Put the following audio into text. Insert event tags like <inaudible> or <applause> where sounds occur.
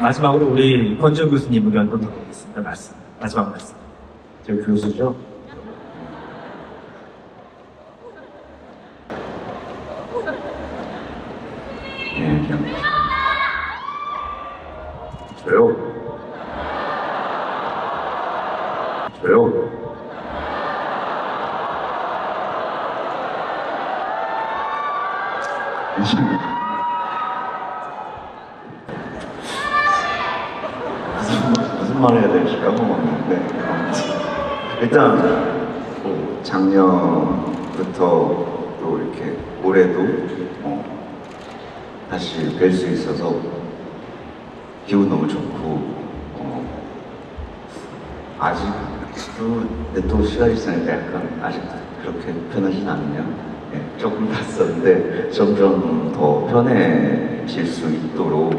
마지막으로 우리 권지훈 교수님 의견 좀 듣겠습니다. 말씀. 마지막 말씀. 저 교수죠? 예, 그냥 저요. 저요. 무슨, 무슨 말 해야 될지 까먹었는데 일단 뭐 작년부터 또 이렇게 올해도 어, 다시 뵐 수 있어서 기분 너무 좋고 어, 아직도 또 시간이 지나니까 약간 아직도 그렇게 편하진 않냐 예, 조금 <laughs> 낯선데 점점 더 편해질 수 있도록